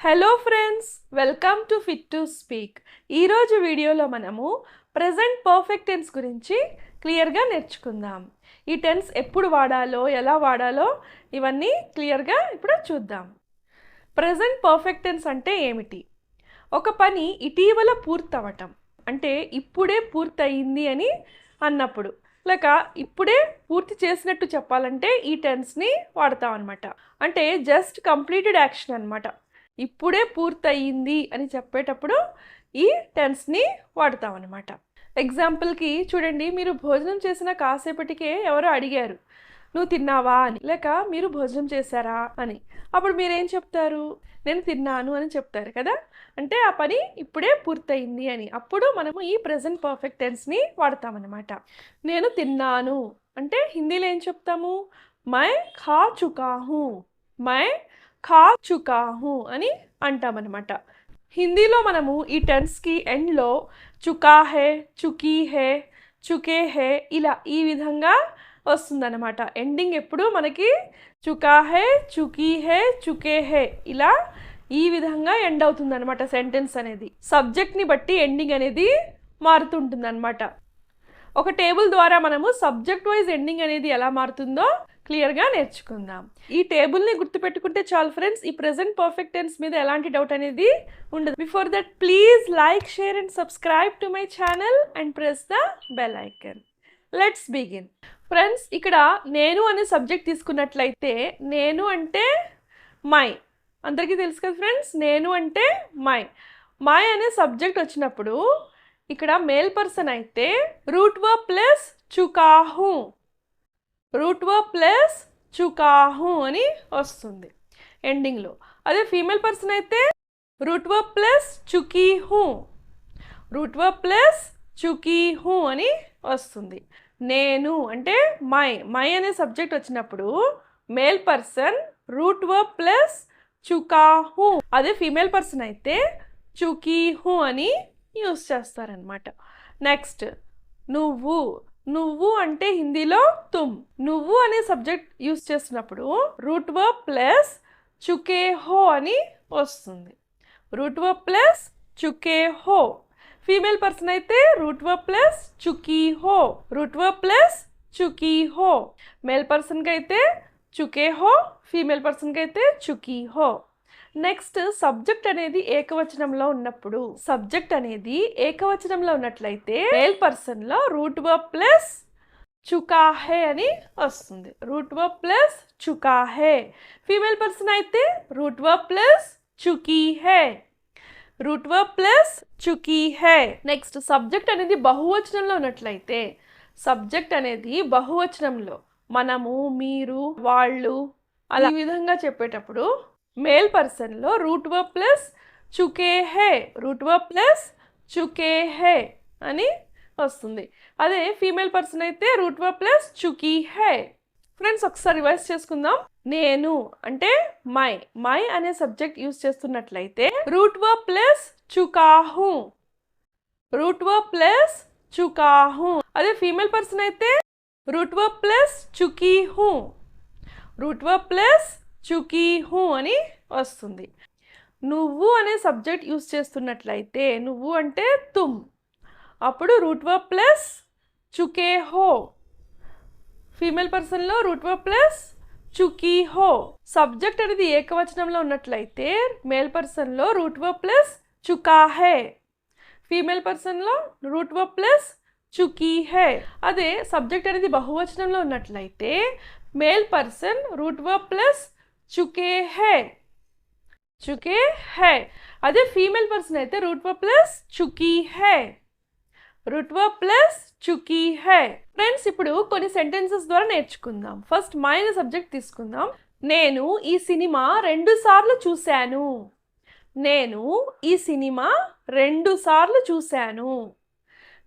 Hello friends welcome to fit to speak ఈరోజు వీడియోలో మనము ప్రజెంట్ పర్ఫెక్ట్ టెన్స్ గురించి క్లియర్గా నేర్చుకుందాం. ఈ టెన్స్ ఎప్పుడు వాడాలో ఎలా వాడాలో ఇవన్నీ క్లియర్గా ఇప్పుడు చూద్దాం. ప్రజెంట్ పర్ఫెక్ట్ టెన్స్ అంటే ఏమిటి? ఒక పని ఇటీవల పూర్తవటం అంటే ఇప్పుడే పూర్తయింది అని అన్నప్పుడు లేక ఇప్పుడే పూర్తి చేసినట్టు చెప్పాలంటే ఈ టెన్స్ని వాడతాం అనమాట అంటే జస్ట్ కంప్లీటెడ్ యాక్షన్ అనమాట ఇప్పుడే పూర్తయింది అని చెప్పేటప్పుడు ఈ టెన్స్ని వాడతాం అనమాట ఎగ్జాంపుల్కి చూడండి మీరు భోజనం చేసిన కాసేపటికే ఎవరో అడిగారు నువ్వు తిన్నావా? అని. లేక మీరు భోజనం చేశారా? అని. అప్పుడు మీరేం చెప్తారు? నేను తిన్నాను అని చెప్తారు కదా? అంటే ఆ పని ఇప్పుడే పూర్తయింది అని. అప్పుడు మనము ఈ ప్రజెంట్ పర్ఫెక్ట్ టెన్స్ని వాడతామన్నమాట. నేను తిన్నాను. అంటే హిందీలో ఏం చెప్తాము? మై ఖా చుకాహు మై ఖా చుకాహు అని అంటామన్నమాట. హిందీలో మనము ఈ టెన్స్కి ఎండ్లో చుకా హే చుకీ హే చుకే హే ఇలా ఈ విధంగా వస్తుందన్నమాట. ఎండింగ్ ఎప్పుడు మనకి చుకా హే చుకీ హే చుకే హే ఇలా ఈ విధంగా ఎండ్ అవుతుందన్నమాట సెంటెన్స్ అనేది. సబ్జెక్ట్ని బట్టి ఎండింగ్ అనేది మారుతుంటుందన్నమాట. ఒక టేబుల్ ద్వారా మనము సబ్జెక్ట్ వైజ్ ఎండింగ్ అనేది ఎలా మారుతుందో క్లియర్గా నేర్చుకుందాం. ఈ టేబుల్ని గుర్తుపెట్టుకుంటే చాలు ఫ్రెండ్స్ ఈ ప్రజెంట్ పర్ఫెక్ట్ టెన్స్ మీద ఎలాంటి డౌట్ అనేది ఉండదు. Before that please like share and subscribe to my channel and press the bell icon. Let's begin. Friends ఇక్కడ నేను అనే సబ్జెక్ట్ తీసుకున్నట్లయితే నేను అంటే మై. అందరికీ తెలుసు కదా ఫ్రెండ్స్ నేను అంటే మై. మై అనే సబ్జెక్ట్ వచ్చినప్పుడు ఇక్కడ మేల్ పర్సన్ అయితే రూట్ వ ప్లస్ చుకాహు. రూట్ వర్ ప్లస్ చుకాహు అని వస్తుంది. ఎండింగ్లో అదే ఫీమేల్ పర్సన్ అయితే రూట్ వ ప్లస్ చుకీ హూ రూట్ వర్ ప్లస్ చుకీ హూ అని వస్తుంది. నేను అంటే మై మై అనే సబ్జెక్ట్ వచ్చినప్పుడు మేల్ పర్సన్ రూట్ వ ప్లస్ చుకాహు. అదే ఫీమేల్ పర్సన్ అయితే చుకీహు అని యూస్ చేస్తారనమాట నెక్స్ట్ నువ్వు నువ్వు అంటే హిందీలో తుమ్. నువ్వు అనే సబ్జెక్ట్ యూస్ చేస్తున్నప్పుడు రూట్ వ ప్లస్ చుకే హో అని వస్తుంది. రూట్ వ ప్లస్ చుకే హో. ఫీమేల్ పర్సన్ అయితే రూట్ వ ప్లస్ చుకీ హో. రూట్ వ ప్లస్ చుకీ హో. మేల్ పర్సన్కి అయితే చుకే హో ఫీమేల్ పర్సన్కి అయితే చుకీ హో. నెక్స్ట్ సబ్జెక్ట్ అనేది ఏకవచనంలో ఉన్నప్పుడు సబ్జెక్ట్ అనేది ఏకవచనంలో ఉన్నట్లయితే మేల్ పర్సన్లో రూట్ వ ప్లస్ చుకాహే అని వస్తుంది. రూట్ వ ప్లస్ చుకాహే ఫీమేల్ పర్సన్ అయితే రూట్ వ ప్లస్ చుకీ హే రూట్ వ ప్లస్ చుకీ హే నెక్స్ట్ సబ్జెక్ట్ అనేది బహువచనంలో ఉన్నట్లయితే సబ్జెక్ట్ అనేది బహువచనంలో మనము మీరు వాళ్ళు అలా ఈ విధంగా చెప్పేటప్పుడు మేల్ పర్సన్లో రూట్ వర్ ప్లస్ చుకే హే రూట్ వర్ ప్లస్ చుకే హే అని వస్తుంది. అదే ఫీమేల్ పర్సన్ అయితే రూట్ వర్ ప్లస్ చుకీ హే ఫ్రెండ్స్ ఒకసారి రివైజ్ చేసుకుందాం. నేను అంటే మై మై అనే సబ్జెక్ట్ యూస్ చేస్తున్నట్లయితే రూట్ వర్ ప్లస్ చుకాహు రూట్ వర్ ప్లస్ చుకాహు అదే ఫీమేల్ పర్సన్ అయితే రూట్ వర్ ప్లస్ చుకీ హూ రూట్ వర్ ప్లస్ చుకీ హూ అని వస్తుంది. నువ్వు అనే సబ్జెక్ట్ యూస్ చేస్తున్నట్లయితే నువ్వు అంటే తుమ్. అప్పుడు రూట్ ప్లస్ చుకే హో. ఫీమేల్ పర్సన్లో రూట్ ప్లస్ చుకీ హో. సబ్జెక్ట్ అనేది ఏకవచనంలో ఉన్నట్లయితే మేల్ పర్సన్లో రూట్ వ ప్లస్ చుకాహే ఫీమేల్ పర్సన్లో రూట్ ప్లస్ చుకీ హే. అదే సబ్జెక్ట్ అనేది బహువచనంలో ఉన్నట్లయితే మేల్ పర్సన్ రూట్ వ ప్లస్ చుకే హే చుకే హే అదే ఫీమేల్ పర్సన్ అయితే రూట్వ ప్లస్ చుకీ హే రుట్వ ప్లస్ చుకీ హే ఫ్రెండ్స్ ఇప్పుడు కొన్ని సెంటెన్సెస్ ద్వారా నేర్చుకుందాం ఫస్ట్ మైన సబ్జెక్ట్ తీసుకుందాం నేను ఈ సినిమా రెండు సార్లు చూశాను నేను ఈ సినిమా రెండు సార్లు చూశాను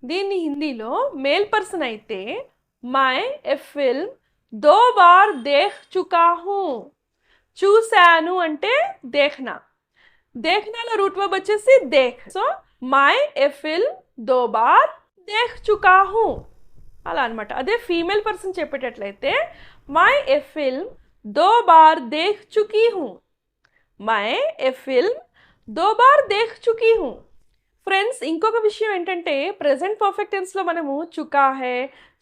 దీన్ని హిందీలో మేల్ పర్సన్ అయితే మై ఎ ఫిల్మ్ దో బార్ దేఖ్ చుకా హూ చూశాను అంటే దేఖ్నా. దేఖ్నాలో రూట్ వర్బ్ వచ్చేసి దేఖ్ సో మై ఎ ఫిల్మ్ దో బార్ దేఖ్ చుకా అలా అనమాట అదే ఫీమేల్ పర్సన్ చెప్పేటట్లయితే మై ఎ ఫిల్మ్ దో బార్ దేఖ్ చుకీ హూ మై ఏ ఫిల్మ్ దో బార్ దేఖ్ చుకీ హూ ఫ్రెండ్స్ ఇంకొక విషయం ఏంటంటే ప్రజెంట్ పర్ఫెక్ట్ టెన్స్లో మనము చుకా హే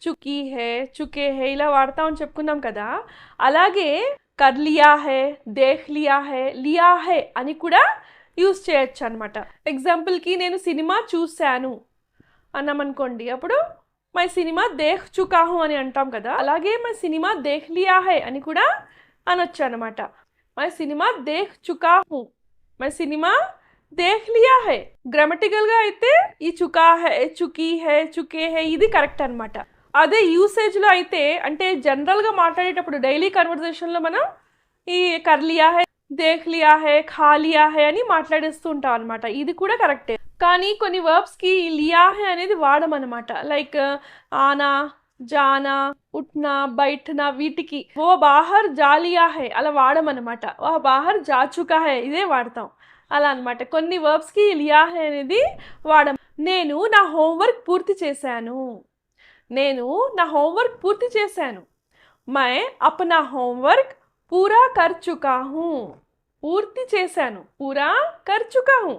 చుకీ హే చుకే హే ఇలా వాడతామని చెప్పుకున్నాం కదా. అలాగే కర్ లియా హే దేఖ్ లియా హే లియా హే అని కూడా యూస్ చేయొచ్చు అనమాట ఎగ్జాంపుల్కి నేను సినిమా చూశాను అన్నామనుకోండి అప్పుడు మై సినిమా దేఖ్ చుకా హూ అని అంటాం కదా అలాగే మై సినిమా దేఖ్ లియా హే అని కూడా అనొచ్చు అనమాట మై సినిమా దేఖ్ చుకా హూ మై సినిమా దేఖ్ లియా హై. గ్రామటికల్గా అయితే ఈ చుకా హై చుకీ హై చుకే హై ఇది కరెక్ట్ అనమాట అదే యూసేజ్లో అయితే అంటే జనరల్గా మాట్లాడేటప్పుడు డైలీ కన్వర్జేషన్లో మనం ఈ కర్లియా హే దేఖ్ లియా హై ఖా లియా అని మాట్లాడేస్తూ ఉంటాం అనమాట ఇది కూడా కరెక్టే కానీ కొన్ని వర్బ్స్కి లియా హై అనేది వాడమన్నమాట. లైక్ ఆనా జానా ఉట్నా బయటనా వీటికి ఓ బాహర్ జాలియా హే అలా వాడమన్నమాట. ఓ బాహర్ జాచుకా హే ఇదే వాడతాం. అలా అనమాట కొన్ని వర్బ్స్కి లియాహె అనేది వాడం నేను నా హోంవర్క్ పూర్తి చేశాను. నేను నా హోంవర్క్ పూర్తి చేశాను. మై అప్నా హోంవర్క్ పూరా కర్ చుకా హూ పూర్తి చేశాను. పూరా కర్ చుకా హూ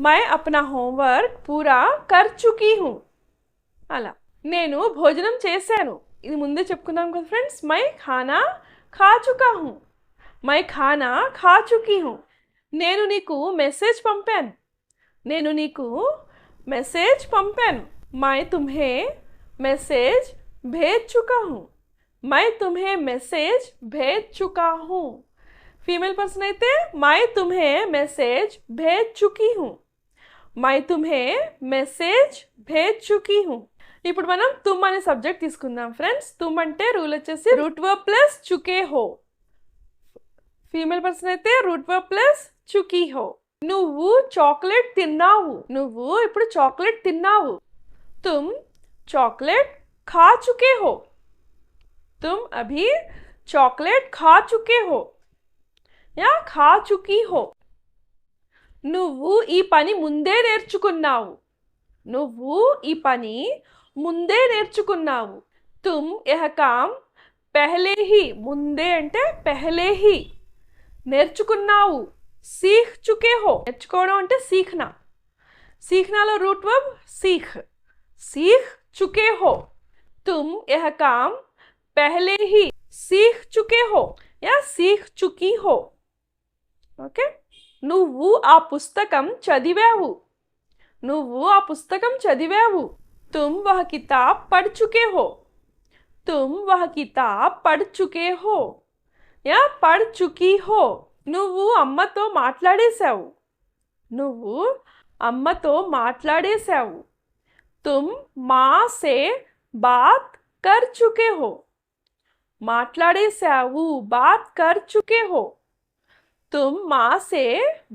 మై అప్నా హోంవర్క్ పూరా కర్ చుకీ హూ అలా. నేను భోజనం చేశాను. ఇది ముందే చెప్పుకుందాం కదా ఫ్రెండ్స్. మై ఖానా ఖా చుకా హూ మై ఖానా ఖా చుకీ హూ నేను నీకు మెసేజ్ పంపాను. నేను నీకు మెసేజ్ పంపాను. మై తుమ్హే మెసేజ్ भेज चुका हूँ मैं तुम्हें మెసేజ్ भेज चुका हूँ ఫీమేల్ పర్సన్ అయితే మై తుమ్హే మెసేజ్ भेज चुकी हूँ మై తుమ్హే మెసేజ్ भेज चुकी हूँ ఇప్పుడు మనం తుమ్ అనే సబ్జెక్ట్ తీసుకుందాం ఫ్రెండ్స్ తుమ్ అంటే రూల్ వచ్చేసి రూట్ వర్బ్ ప్లస్ చుకే హో ఫీమేల్ పర్సన్ అయితే రూట్ వర్బ్ ప్లస్ చుకీ హో నువ్వు చాక్లెట్ తిన్నావు నువ్వు ఇప్పుడు చాక్లెట్ తిన్నావు తుమ్ చాక్లెట్ खा चुके हो तुम अभी चॉकलेट खा चुके हो या खा चुकी हो నువ్వు ఈ పని ముందే నేర్చుకున్నావు నువ్వు ఈ పని ముందే నేర్చుకున్నావు తుమ్ యహ కామ్ పెహలే హి ముందే అంటే పెహలే హి నేర్చుకున్నావు సీఖ్ చుకే హో నేర్చుకోవడం అంటే సీఖ్నా సీఖ్నాలో రూట్ వర్బ్ సీఖ్ सीख चुके हो। तुम यह काम पहले ही सीख चुके हो या सीख चुकी हो। ओके? आ पुस्तकम चदिवेवु। नुवु आ पुस्तकम चदिवेवु। तुम वह किताब पढ़ चुके हो। तुम वह किताब पढ़ चुके हो। या पढ़ चुकी हो। नुवु अम्म तो माटलाड़े सेव। नुवु अम्म तो माटलाड़े सेव। తుమ్ మా సే బాత్ కర్ చుకే హో మాట్లాడేశావు బాత్ కర్ చుకే హో తుమ్ మా సే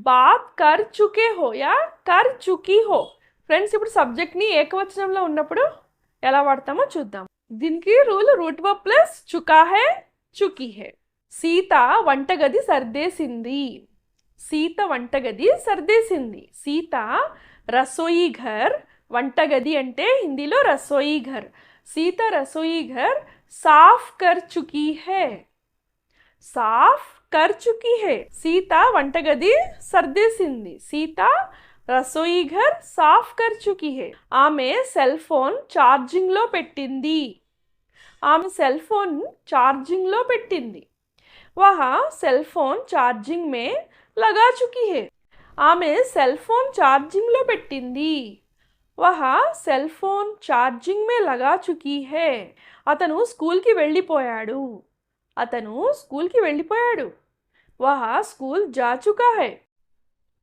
బాత్ కర్ చుకే హో యా కర్ చుకీ హో ఫ్రెండ్స్ ఇప్పుడు సబ్జెక్ట్ని ఏకవచనంలో ఉన్నప్పుడు ఎలా వాడతామో చూద్దాం దీనికి రూల్ రూట్ వర్బ్ ప్లస్ చుకా హే చుకీ హే సీత వంటగది సర్దేసింది సీత వంటగది సర్దేసింది సీత రసోయి ఘర్ వంటగది అంటే హిందీలో రసోయి ఘర్ सीता रसोई घर साफ कर चुकी है साफ कर चुकी है సీత వంటగది సర్దేసింది సీత రసోయి ఘర్ సాఫ్ కర్ చుకీ హే ఆమె సెల్ ఫోన్ ఛార్జింగ్లో పెట్టింది ఆమె సెల్ ఫోన్ ఛార్జింగ్లో పెట్టింది వహ సెల్ ఫోన్ ఛార్జింగ్ మే లగా చుకీ హే ఆమె సెల్ ఫోన్ ఛార్జింగ్లో పెట్టింది వహ సెల్ ఫోన్ ఛార్జింగ్ మే లగా చుకీ హే అతను స్కూల్కి వెళ్ళిపోయాడు అతను స్కూల్కి వెళ్ళిపోయాడు వహ స్కూల్ జా చుకా హై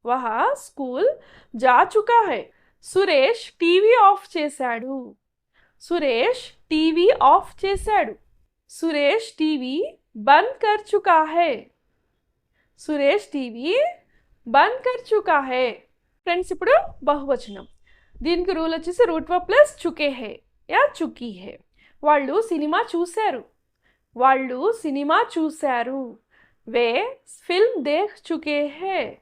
వహ స్కూల్ జా చుకా హై సురేష్ టీవీ ఆఫ్ చేశాడు సురేష్ టీవీ ఆఫ్ చేశాడు సురేష్ టీవీ బంద్ కర్ చుకా హై సురేష్ టీవీ బంద్ కర్ చుకా హై ఫ్రెండ్స్ ఇప్పుడు బహువచనం దీనికి రూల్ వచ్చేసి రూట్ వ ప్లస్ చుకే హే యా చుకీ హే. వాళ్ళు సినిమా చూశారు. వాళ్ళు సినిమా చూశారు. వే ఫిల్మ్ దేఖ్ చుకే హే.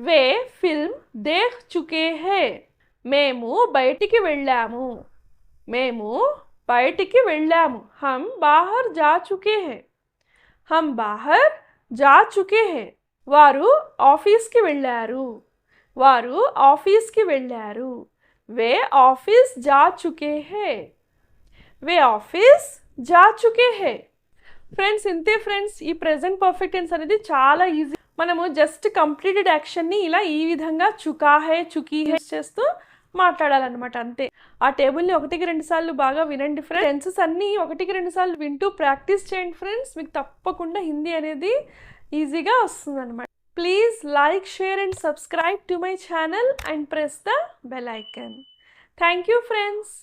వే ఫిల్మ్ దేఖ్ చుకే హే. మేము బయటికి వెళ్ళాము. మేము బయటికి వెళ్ళాము. హమ్ బాహర్ జా చుకే హే. హమ్ బాహర్ జా చుకే హే. వారు ఆఫీస్కి వెళ్ళారు. వారు ఆఫీస్కి వెళ్ళారు. వే ఆఫీస్ జా చుకే హే వే ఆఫీస్ జా చుకే హే ఫ్రెండ్స్ ఇంతే ఫ్రెండ్స్ ఈ ప్రెజెంట్ పర్ఫెక్ట్ టెన్స్ అనేది చాలా ఈజీ మనము జస్ట్ కంప్లీటెడ్ యాక్షన్ని ఇలా ఈ విధంగా చుకా హే చుకీ హే చేస్తూ మాట్లాడాలన్నమాట అంతే. ఆ టేబుల్ని ఒకటికి రెండు సార్లు బాగా వినండి ఫ్రెండ్స్ టెన్సెస్ అన్నీ ఒకటికి రెండు సార్లు వింటూ ప్రాక్టీస్ చేయండి ఫ్రెండ్స్ మీకు తప్పకుండా హిందీ అనేది ఈజీగా వస్తుంది Please like, share and subscribe to my channel and press the bell icon. Thank you friends.